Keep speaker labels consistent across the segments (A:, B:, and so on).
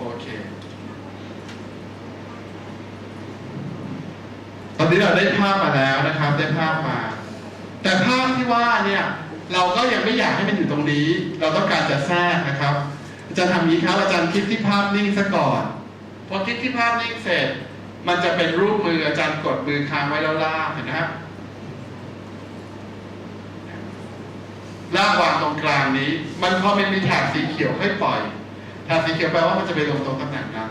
A: โอเค ตอนนี้เราได้ภาพมาแล้วนะครับ ได้ภาพมา แต่ภาพที่ว่าเนี่ย เราก็ยังไม่อยากให้มันอยู่ตรงนี้ เราต้องการจะแทรกนะครับอาจารย์ทำนี้ครับอาจารย์คลิกที่ภาพนิ่งซะก่อนพอคลิกที่ภาพนิ่งเสร็จ มันจะเป็นรูปมืออาจารย์กดมือค้างไว้แล้วลากเห็นนะครับลากวางตรงกลางนี้ มันพอมันมีแถบสีเขียวให้ปล่อย แถบสีเขียวแปลว่ามันจะไปลงตรงตำแหน่งนั้น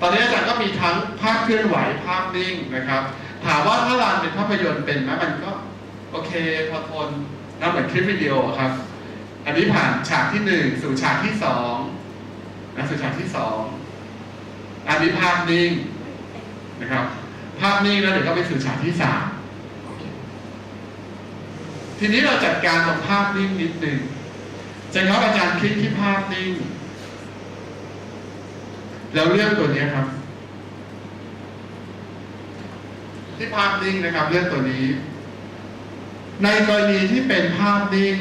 A: ตอนนี้อาจารย์ก็มีทั้งภาพเคลื่อนไหวภาพนิ่งนะครับ ถามว่าถ้ารันเป็นภาพยนตร์เป็นไหมมันก็โอเคพอทนนะเหมือนคลิปวิดีโอครับ อันนี้ผ่านฉากที่หนึ่งสู่ฉากที่สองนะสู่ฉากที่สองอันนี้ภาพนิ่งนะครับ ภาพนิ่งแล้วเดี๋ยวก็ไปสู่ฉากที่สามทีนี้เราจัดการตรงภาพนิ่งนิดหนึ่งจะครับอาจารย์คลิกที่ภาพนิ่ง แล้วเลือกตัวนี้ครับ ที่ภาพนิ่งนะครับเลือกตัวนี้ ในกรณีที่เป็นภาพนิ่ง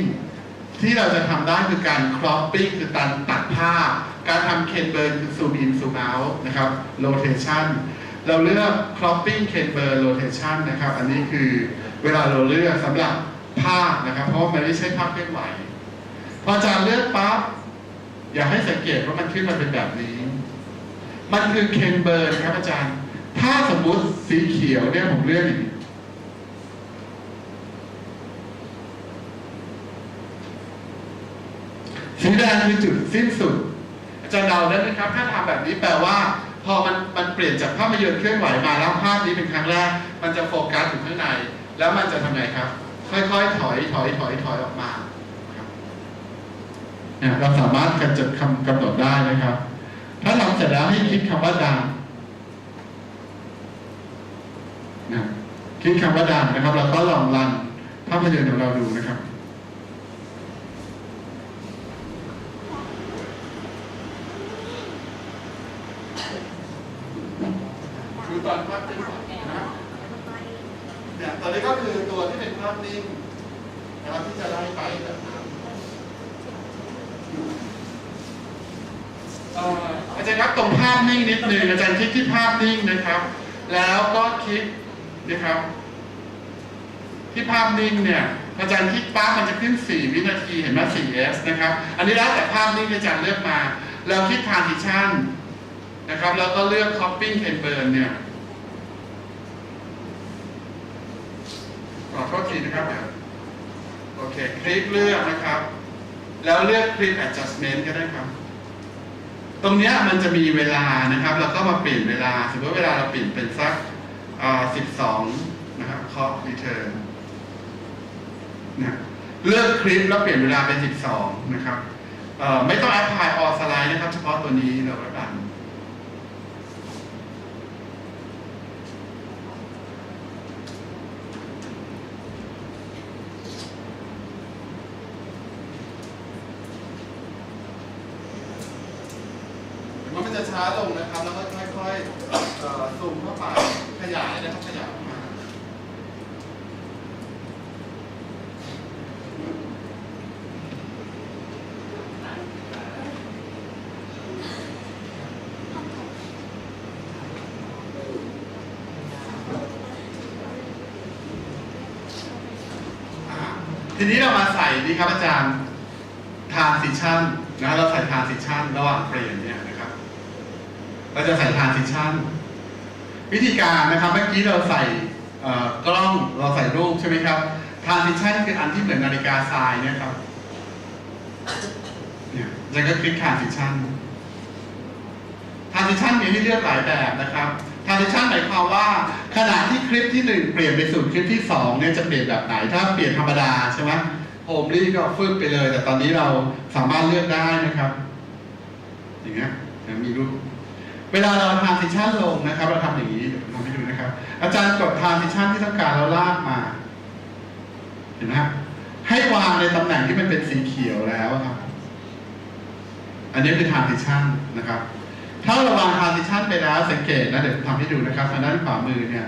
A: ที่เราจะทำได้คือการ cropping คือการตัดภาพ การทำ ken burn คือ zoom in zoom out นะครับ rotation เราเลือก cropping ken burn rotation นะครับ อันนี้คือเวลาเราเลือกสำหรับภาพนะครับ เพราะมันไม่ใช่ภาพเคลื่อนไหว พออาจารย์เลือกปั๊บ อยากให้สังเกตว่ามันขึ้นมาเป็นแบบนี้ มันคือเคนเบิร์นครับอาจารย์ ถ้าสมมุติสีเขียวเนี่ยผมเลือกอย่างนี้สีแดงคือจุดสิ้นสุด อาจารย์เดาได้ไหมครับ ถ้าทำแบบนี้แปลว่า พอมันมันเปลี่ยนจากภาพยนตร์เคลื่อนไหวมาแล้วภาพนี้เป็นครั้งแรก มันจะโฟกัสอยู่ข้างใน แล้วมันจะทำไงครับ ค่อยๆ ถอยถอยถอยถอยออกมาครับเนี่ยเราสามารถกำจัดคำกำหนดได้นะครับ ถ้าทำเสร็จแล้วให้คิดคำว่าดังนะคิดคำว่าดังนะครับ แล้วก็ลองรันภาพยนตร์ของเราดูนะครับคือตอนภาพนิ่งนะเนี่ยตอนนี้ก็คือตัวที่เป็นภาพนิ่งนะครับที่จะไล่ไปแบบนั้นเอ่อ จารย์ครับตรงภาพนิ่งนิดนึงอาจารย์คลิกที่ภาพนิ่งนะครับ แล้วก็คลิกนะครับ ที่ภาพนิ่งเนี่ยอาจารย์คลิกปั๊บมันจะขึ้น 4 วินาทีเห็นไหม 4S นะครับ อันนี้แล้วแต่ภาพนิ่งที่อาจารย์เลือกมาแล้วคลิก transition นะครับ แล้วก็เลือก copying can burn เนี่ยขอโทษทีนะครับโอเค คลิกเลือกนะครับ แล้วเลือก clip adjustment ก็ได้ครับ ตรงเนี้ยมันจะมีเวลานะครับแล้วก็มาเปลี่ยนเวลา สมมติเวลาเราเปลี่ยนเป็นสัก12นะครับ clock return นะเลือกคลิปแล้วเปลี่ยนเวลาเป็น 12 นะครับไม่ต้อง apply all slide นะครับ เฉพาะตัวนี้เราก็ดัน มันก็จะ ช้าลงนะครับ แล้วก็ค่อยๆซูมเข้าไปขยายนะครับขยายออกมาทีนี้เรามาใส่ดีครับอาจารย์ transition นะเราใส่ transition ระหว่างเฟรมเนี่ยนะครับ เราจะใส่ transition วิธีการนะครับ เมื่อกี้เราใส่กล้องเราใส่รูปใช่ไหมครับ transition คืออันที่เหมือนนาฬิกาทรายเนี่ยครับเนี่ยจะก็คลิก transition transition มีให้เลือกหลายแบบนะครับ transition หมายความว่าขณะที่คลิปที่หนึ่งเปลี่ยนไปสู่คลิปที่สองเนี่ยจะเปลี่ยนแบบไหน ถ้าเปลี่ยนธรรมดาใช่ไหมโฮมลี่ก็ฟึบไปเลย แต่ตอนนี้เราสามารถเลือกได้นะครับ อย่างเงี้ยมีรูป เวลาเรา transition ลงนะครับ เราทำอย่างนี้ผมทำให้ดูนะครับ อาจารย์กด transition ที่ต้องการแล้วลากมา เห็นไหมให้วางในตำแหน่งที่มันเป็นสีเขียวแล้วครับ อันนี้คือ transition นะครับ ถ้าเราวาง transition ไปแล้วสังเกตนะเดี๋ยวผมทำให้ดูนะครับทางด้านขวามือเนี่ย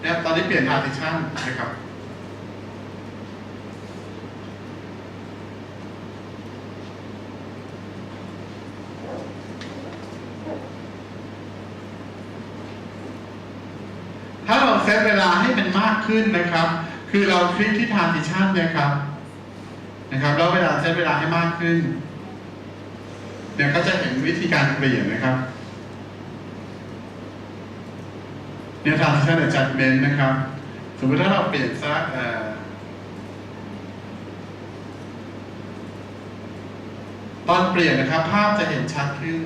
A: เนี่ยตอนนี้เปลี่ยน transition นะครับ เซตเวลาให้มันมากขึ้นนะครับ คือเราคลิกที่ transition นะครับ นะครับ แล้วเวลาเซตเวลาให้มากขึ้น เนี่ยก็จะเห็นวิธีการเปลี่ยนนะครับ เนี่ย transition adjustment นะครับ สมมติถ้าเราเปลี่ยนสักเอ่อตอนเปลี่ยนนะครับ ภาพจะเห็นชัดขึ้น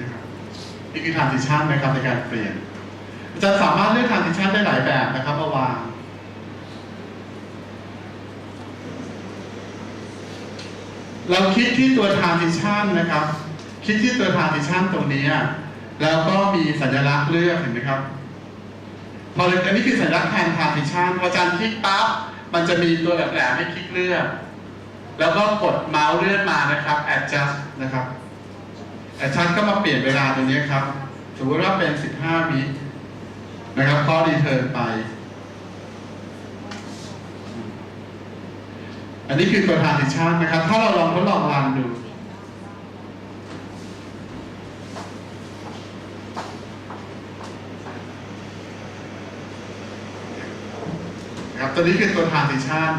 A: นะครับนี่คือ transition นะครับในการเปลี่ยน อาจารย์สามารถเลือก transition ได้หลายแบบนะครับมาวางเราคลิกที่ตัว transition นะครับคลิกที่ตัว transition ตรงนี้แล้วก็มีสัญลักษณ์เลือกเห็นไหมครับ พออันนี้คือสัญลักษณ์แทน transition พออาจารย์คลิกปั๊บมันจะมีตัวแหลมให้คลิกเลือก แล้วก็กดเมาส์เลื่อนมานะครับ adjust นะครับ adjust ก็มาเปลี่ยนเวลาตรงนี้ครับสมมติว่าเป็น 15วิน นะครับข้อ return ไป อันนี้คือตัว transition นะครับ ถ้าเราลองทดลองรันดูนะครับตัวนี้คือตัว transition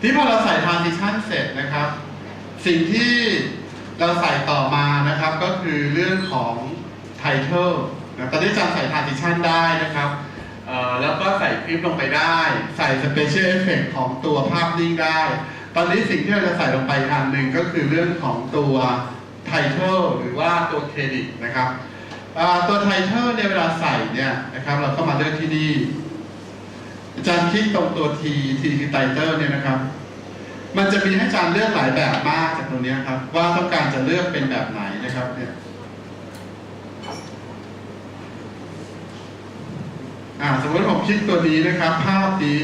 A: ที่พอเราใส่ transition เสร็จนะครับ สิ่งที่เราใส่ต่อมานะครับก็คือเรื่องของ title นะตอนนี้อาจารย์ใส่ transition ได้นะครับแล้วก็ใส่คลิปลงไปได้ ใส่ special effect ของตัวภาพนิ่งได้ ตอนนี้สิ่งที่เราจะใส่ลงไปอันหนึ่งก็คือเรื่องของตัว title หรือว่าตัวเครดิตนะครับตัว title เนี่ยเวลาใส่เนี่ยนะครับเราก็มาเลือกที่นี่อาจารย์คลิกตรงตัว T T คือ title เนี่ยนะครับมันจะมีให้อาจารย์เลือกหลายแบบมากจากตรงนี้ครับว่าต้องการจะเลือกเป็นแบบไหนนะครับเนี่ย อ่าสมมติผมคลิกตัวนี้นะครับ ภาพนี้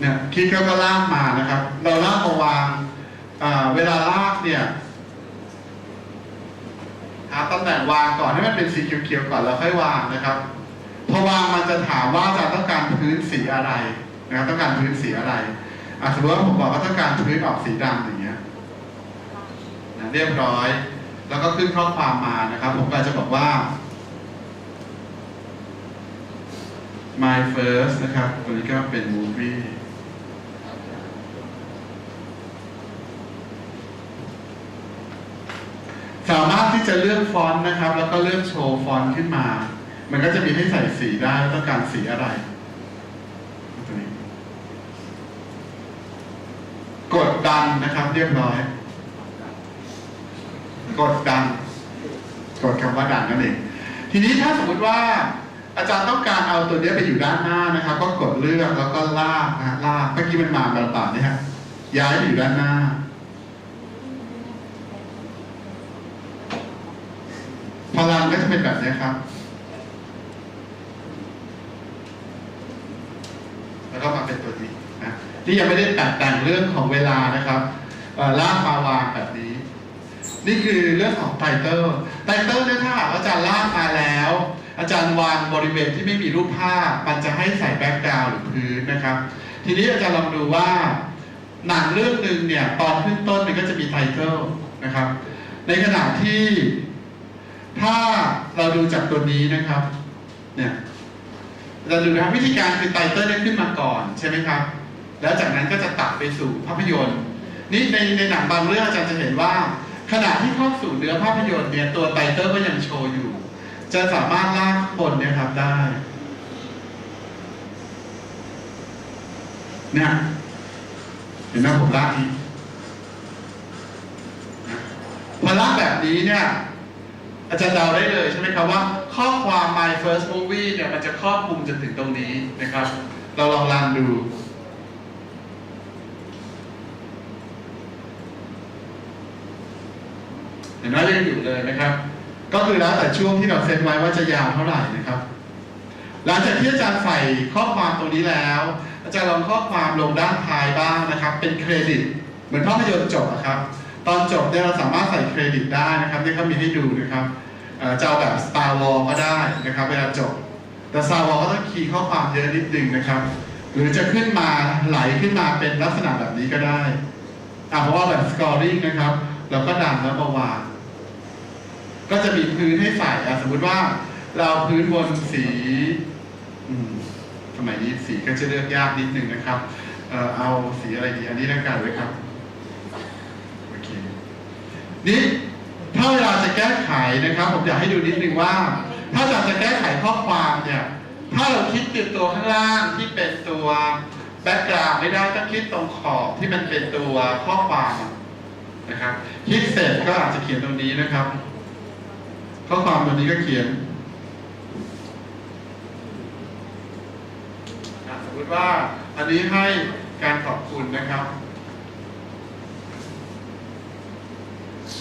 A: เนี่ยคลิกแล้วก็ลากมานะครับ เราลากมาวางอ่าเวลาลากเนี่ยหาตำแหน่งวางก่อนให้มันเป็นสีเขียวๆก่อนแล้วค่อยวางนะครับพอวางมันจะถามว่าจะต้องการพื้นสีอะไรนะครับต้องการพื้นสีอะไรอะสมมติว่าผมบอกว่าต้องการพื้นออกสีดำอย่างเงี้ยนะเรียบร้อย แล้วก็ขึ้นข้อความมานะครับ ผมก็จะบอกว่า my first นะครับตัวนี้ก็เป็น movie สามารถที่จะเลือกฟอนต์นะครับ แล้วก็เลือกโชว์ฟอนต์ขึ้นมา มันก็จะมีให้ใส่สีได้ต้องการสีอะไรกดดันนะครับเรียบร้อย กดดันกดคำว่าดันนั่นเอง ทีนี้ถ้าสมมติว่าอาจารย์ต้องการเอาตัวนี้ไปอยู่ด้านหน้านะครับ ก็กดเลือกแล้วก็ลากนะลากเมื่อกี้มันมาแบบต่านี่ฮะย้ายไปอยู่ด้านหน้า พลังก็จะเป็นแบบนี้ครับ แล้วก็มาเป็นตัวนี้นะนี่ยังไม่ได้ตัดแต่งเรื่องของเวลานะครับลากมาวางแบบนี้ นี่คือเรื่องของไตเติลไตเติลเนี่ยถ้าหากอาจารย์ลากมาแล้ว อาจารย์วางบริเวณที่ไม่มีรูปภาพ มันจะให้ใส่แบ็กกราวด์หรือพื้นนะครับ ทีนี้อาจารย์ลองดูว่า หนังเรื่องหนึ่งเนี่ยตอนขึ้นต้นมันก็จะมีไทเติลนะครับ ในขณะที่ ถ้าเราดูจากตัวนี้นะครับ เนี่ยเราดูนะครับวิธีการคือไตเติลเนี่ยขึ้นมาก่อนใช่ไหมครับ แล้วจากนั้นก็จะตัดไปสู่ภาพยนตร์นี่ในในหนังบางเรื่องอาจารย์จะเห็นว่า ขณะที่เข้าสู่เนื้อภาพยนตร์เนี่ยตัวไตเติลก็ยังโชว์อยู่ จะสามารถลากข้างบนเนี่ยครับได้เนี่ยเห็นไหมผมลากอีกพอลากแบบนี้เนี่ย อาจารย์เดาได้เลยใช่ไหมครับว่า ข้อความ my first movie เนี่ยมันจะครอบคลุมจนถึงตรงนี้นะครับ เราลองรันดู เห็นไหมยังอยู่เลยนะครับ ก็คือแล้วแต่ช่วงที่เราเซตไว้ว่าจะยาวเท่าไหร่นะครับ หลังจากที่อาจารย์ใส่ข้อความตรงนี้แล้ว อาจารย์ลองข้อความลงด้านท้ายบ้างนะครับ เป็นเครดิต เหมือนภาพยนตร์จบอะครับ ตอนจบเนี่ยเราสามารถใส่เครดิตได้นะครับที่เขามีให้ดูนะครับเจะเอาแบบ Star Wars ก็ได้นะครับเวลาจบ แต่ Star Wars ก็ต้องคีย์ข้อความเยอะนิดนึงนะครับ หรือจะขึ้นมาไหลขึ้นมาเป็นลักษณะแบบนี้ก็ได้อะเพราะว่าแบบ scoring นะครับ เราก็ดันแล้วมาวาง ก็จะมีพื้นให้ใส่อะสมมุติว่า เราพื้นบนสีอืมสมัยนี้สีก็จะเลือกยากนิดนึงนะครับเออเอาสีอะไรดีอันนี้แล้วกันเลยครับโอเคนี่ถ้าเวลาจะแก้ไขนะครับ ผมอยากให้ดูนิดนึงว่า ถ้าจะจะแก้ไขข้อความเนี่ย ถ้าเราคิดติดตัวข้างล่างที่เป็นตัวแบ็กกราวด์ไม่ได้ต้องคิดตรงขอบที่มันเป็นตัวข้อความ นะครับคิดเสร็จก็อาจจะเขียนตรงนี้นะครับข้อความตัวนี้ก็เขียนอะสมมติว่าอันนี้ให้การขอบคุณนะครับ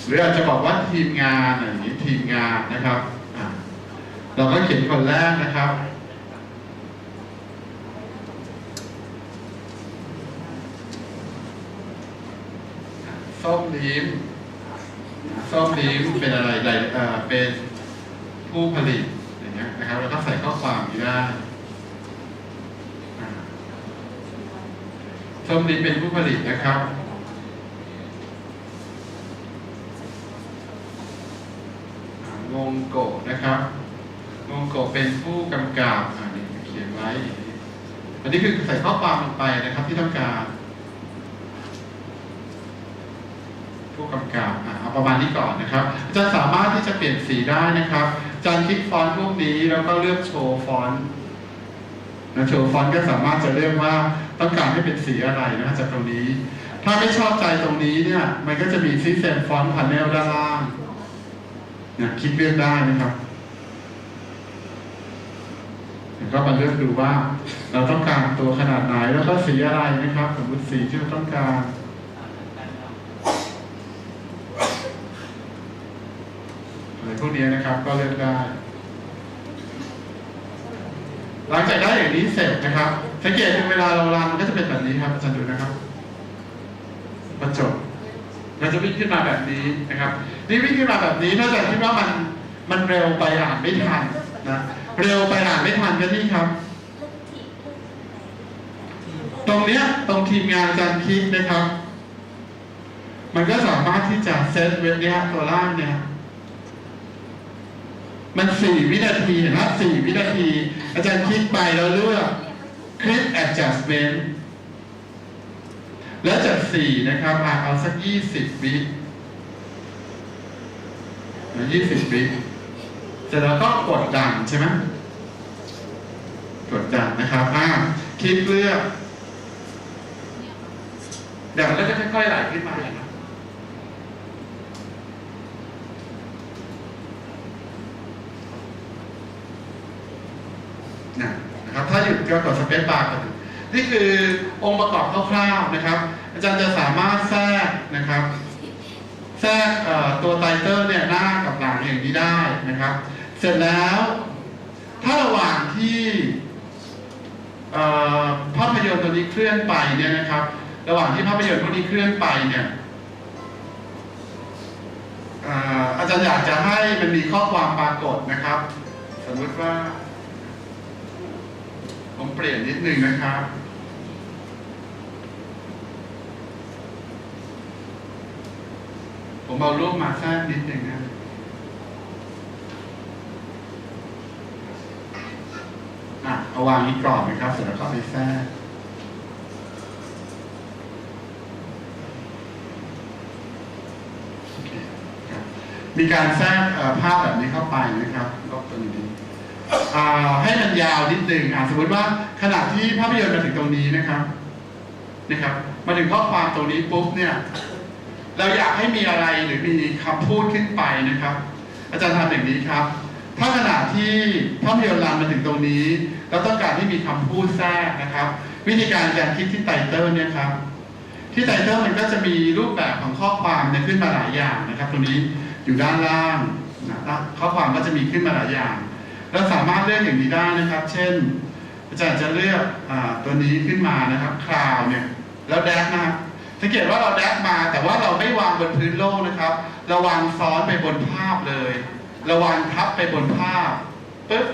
A: หรืออาจจะบอกว่าทีมงานอะไรอย่างนี้ทีมงานนะครับเราก็เขียนคนแรกนะครับ ส้มลิ้มส้มลิ้มเป็นอะไรใดเอ่อเป็นผู้ผลิตอย่างเงี้ยนะครับแล้วก็ใส่ข้อความนี้ได้ส้มลิ้มเป็นผู้ผลิตนะครับงงโกะนะครับงงโกะเป็นผู้กำกับอ่านี่เขียนไว้ อันนี้คือใส่ข้อความลงไปนะครับที่ต้องการ ผู้ กำกับเอาประมาณนี้ก่อนนะครับอาจารย์สามารถที่จะเปลี่ยนสีได้นะครับอาจารย์คลิกฟอนต์พวกนี้แล้วก็เลือกโชว์ฟอนต์นะโชว์ฟอนต์ก็สามารถจะเลือกว่าต้องการให้เป็นสีอะไรนะจากตรงนี้ ถ้าไม่ชอบใจตรงนี้เนี่ย มันก็จะมีซีเซนฟอนต์พาเนลด้านล่างเนี่ยคลิกเลือกได้นะครับแล้วก็มาเลือกดูว่า เราต้องการตัวขนาดไหนแล้วก็สีอะไรนะครับ สมมติสีที่เราต้องการ อะไรพวกนี้นะครับก็เลือกได้ หลังจากได้อย่างนี้เสร็จนะครับ สังเกตดูเวลาเรารันมันก็จะเป็นแบบนี้ครับอาจารย์ดูนะครับมันจบมันจะวิ่งขึ้นมาแบบนี้นะครับ นี่วิ่งขึ้นมาแบบนี้ถ้าอาจารย์คิดว่ามันมันเร็วไปอ่านไม่ทันนะเร็วไปอ่านไม่ทันก็นี่ครับ ตรงเนี้ยตรงทีมงานอาจารย์คลิกนะครับ มันก็สามารถที่จะเซตเว็บเนี้ยตัวล่างเนี่ย มันสี่วินาทีเห็นไหมสี่วินาที อาจารย์คลิกไปแล้วเลือก Click Adjustment แล้วจากสี่นะครับอะเอาสักยี่สิบวิยี่สิบวิเสร็จแล้วก็กดดันใช่ไหมกดดันนะครับอ่าคลิกเลือกเดี๋ยวมันก็ค่อยๆไหลขึ้นมาอย่างนั้น นะนะครับ ถ้าหยุดก็กดสเปซบาร์กันนี่คือองค์ประกอบคร่าวๆนะครับ อาจารย์จะสามารถแทรกนะครับ แทรกตัวไตเติลเนี่ยหน้ากับหลังอย่างนี้ได้นะครับ เสร็จแล้วถ้าระหว่างที่ภาพยนตร์ตัวนี้เคลื่อนไปเนี่ยนะครับ ระหว่างที่ภาพยนตร์พวนี้เคลื่อนไปเนี่ยอาจารย์อยากจะให้มันมีข้อความปรากฏนะครับ สมมติว่า ผมเปลี่ยนนิดนึงนะครับ ผมเอารูปมาแทรกนิดนึงนะอะเอาวางนี้ก่อนนะครับ เสร็จแล้วก็ไปแทรกมีการแทรกภาพแบบนี้เข้าไปนะครับลบตัวนี้ ให้มันยาวนิดนึงอ่าสมมติว่าขณะที่ภาพยนตร์มาถึงตรงนี้นะครับนะครับ มาถึงข้อความตรงนี้ปุ๊บเนี่ย เราอยากให้มีอะไรหรือมีคำพูดขึ้นไปนะครับ อาจารย์ทำอย่างนี้ครับ ถ้าขณะที่ภาพยนตร์รันมาถึงตรงนี้ เราต้องการให้มีคำพูดแทรกนะครับ วิธีการการคลิกที่ไตเติลเนี่ยครับ ที่ไตเติลมันก็จะมีรูปแบบของข้อความเนี่ยขึ้นมาหลายอย่างนะครับ ตรงนี้อยู่ด้านล่างนะข้อความก็จะมีขึ้นมาหลายอย่าง เราสามารถเลือกอย่างนี้ได้นะครับ เช่น อาจารย์จะเลือกอตัวนี้ขึ้นมานะครับคราวเนี่ยแล้วแดกนะครับสังเกตว่าเราแดกมาแต่ว่าเราไม่วางบนพื้นโลกนะครับ เราวางซ้อนไปบนภาพเลยเราวางทับไปบนภาพปึ๊บ